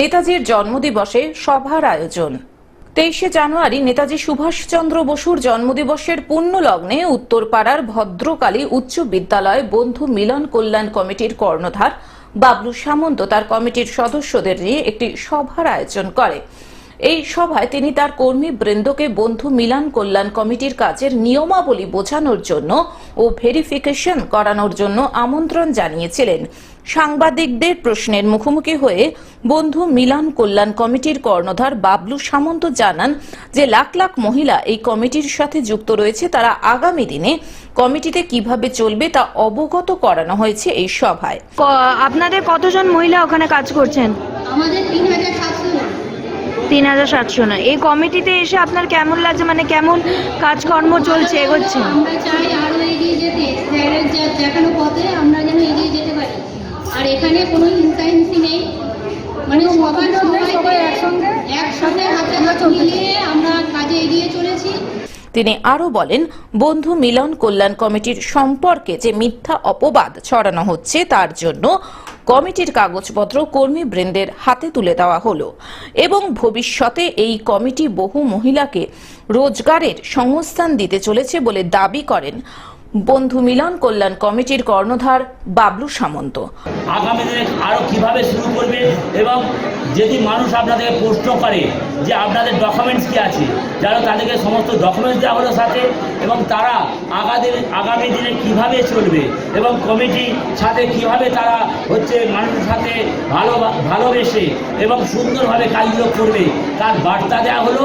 নেতাজির জন্মদিবসে সভার আয়োজন। তেইশে জানুয়ারি নেতাজি সুভাষচন্দ্র বসুর জন্মদিবসের পূর্ণ লগ্নে উত্তরপাড়ার ভদ্রকালী উচ্চ বিদ্যালয় বন্ধু মিলন কল্যাণ কমিটির কর্ণধার বাবলু সামন্ত তার কমিটির সদস্যদের নিয়ে একটি সভার আয়োজন করে। এই সভায় তিনি তার কর্মী বৃন্দকে বন্ধু মিলান কল্যাণ কমিটির কাজের নিয়মাবলী বোঝানোর জন্য ও ভেরিফিকেশন করানোর জন্য আমন্ত্রণ জানিয়েছিলেন। সাংবাদিকদের প্রশ্নের মুখোমুখি হয়ে বন্ধু মিলান কল্যাণ কমিটির কর্ণধার বাবলু সামন্ত জানান যে লাখ লাখ মহিলা এই কমিটির সাথে যুক্ত রয়েছে তারা আগামী দিনে কমিটিতে কীভাবে চলবে তা অবগত করানো হয়েছে এই সভায়। আপনাদের কতজন মহিলা ওখানে কাজ করছেন? আমাদের তিন হাজার তিন হাজার সাতশো না। এই কমিটিতে এসে আপনার কেমন লাগছে? মানে কেমন কাজকর্ম চলছে? এগোচ্ছে? আমরা চাই আরও এগিয়ে যেতে। স্যারের দেখানো পথে আমরা যেন এগিয়ে যেতে পারি। আর এখানে কোনো হিংসা হিংসি নেই। মানে সবার সবাই একসঙ্গে একসাথে হাতে হাত মিলিয়ে আমরা কাজে এগিয়ে চলেছি। তিনি আরও বলেন বন্ধু মিলন কল্যাণ কমিটির সম্পর্কে যে মিথ্যা অপবাদ ছড়ানো হচ্ছে তার জন্য কমিটির কাগজপত্র কর্মীবৃন্দের হাতে তুলে দেওয়া হল। এবং ভবিষ্যতে এই কমিটি বহু মহিলাকে রোজগারের সংস্থান দিতে চলেছে বলে দাবি করেন বন্ধু মিলন কল্যাণ কমিটির কর্ণধার বাবলু সামন্ত। আগামী দিনে আরও কীভাবে শুরু করবে এবং যদি মানুষ আপনাদের প্রশ্ন করে যে আপনাদের ডকুমেন্টস কী আছে যেন তাদেরকে সমস্ত ডকুমেন্টস দেওয়া হলো সাথে, এবং তারা আগামী আগামী দিনে কীভাবে চলবে, এবং কমিটি সাথে কীভাবে তারা হচ্ছে মানুষের সাথে ভালো, ভালোবেসে এবং সুন্দরভাবে কাজগুলো করবে, তার বার্তা দেওয়া হলো।